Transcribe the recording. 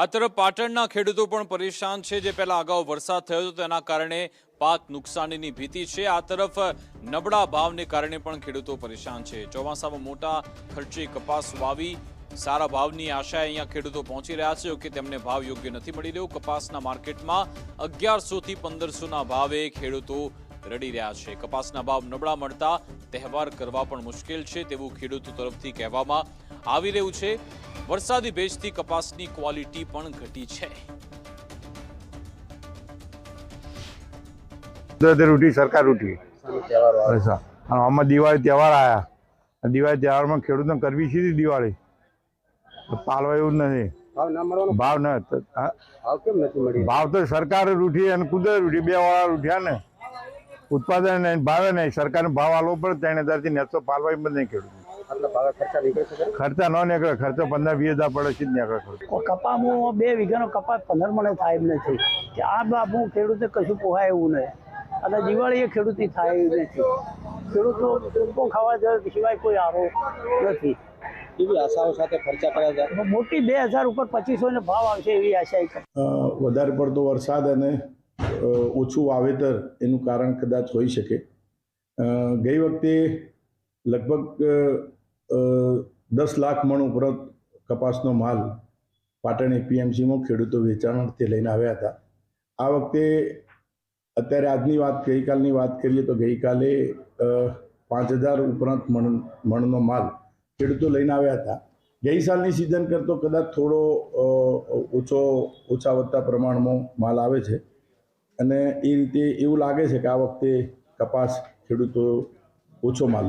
આ તરફ પાટણના ખેડૂતો પણ પરેશાન છે. જે પહેલા અગાઉ વરસાદ થયો હતો, તેના કારણે પાક નુકસાનીની ભીતિ છે. આ તરફ નબળા ભાવને કારણે પણ ખેડૂતો પરેશાન છે. ચોમાસામાં મોટા ખર્ચે કપાસ વાવી સારા ભાવની આશાએ અહીંયા ખેડૂતો પહોંચી રહ્યા છે. કે તેમને ભાવ યોગ્ય નથી મળી રહ્યો. કપાસના માર્કેટમાં અગિયારસો થી પંદરસોના ભાવે ખેડૂતો રડી રહ્યા છે. કપાસના ભાવ નબળા મળતા તહેવાર કરવા પણ મુશ્કેલ છે તેવું ખેડૂતો તરફથી કહેવામાં આવી રહ્યું છે. વરસાદી ભેજથી કપાસની ક્વોલિટી પણ ઘટી છે. રૂટી સરકાર રૂટી આમાં દિવાળી તહેવાર આવ્યા દિવાળી તહેવારમાં ખેડૂતને કરવી છે દિવાળી. તો પાલવા એવું જ નથી. ભાવ ના ભાવ ન તો ભાવ નથી ભાવ તો સરકાર રૂઠી અને કુદરત રૂઠી બે વાળા રૂઠ્યા ને. ઉત્પાદન નહીં ભાવે નહીં. સરકારને ભાવ આલવો પડે ત્રણ હજારથી નેસો પાલવા બંધ નહીં ખેડૂત ખર્ચા ન નીકળે ખર્ચો પંદર વીસ હજાર પડે છે જ નીકળે ખર્ચો. કપામાં બે વીઘાનો કપાસ પંદર મને થાય એમ નથી. કે આ બાબુ ખેડૂતે કશું પોહાય એવું નહીં. અને દિવાળી એ ખેડૂતની થાય એવું નથી. ખેડૂતો ટૂંકો ખાવા જાય સિવાય કોઈ આરો નથી. કેવી આશાઓ સાથે ખર્ચા કર્યા હતા મોટી બે હજાર ઉપર પચીસો ને ભાવ આવશે એવી આશા વધારે પડતો વરસાદ અને ઓછું વાવેતર એનું કારણ કદાચ હોઈ શકે. અ, ગઈ વખતે લગભગ દસ લાખ મણ ઉપરાંત કપાસનો માલ પાટણ એપીએમસીમાં ખેડૂતો વેચાણ અર્થે લઈને આવ્યા હતા. આ વખતે અત્યારે આજની વાત, ગઈકાલની વાત કરીએ તો ગઈકાલે પાંચ હજાર ઉપરાંત મણ, મણનો માલ ખેડૂતો લઈને આવ્યા હતા. ગઈ સાલની સિઝન કરતો કદાચ થોડો ઓછો, ઓછા વધતા પ્રમાણમાં માલ આવે છે. અને એ રીતે એવું લાગે છે કે આ વખતે કપાસ ખેડૂતો ઓછો માલ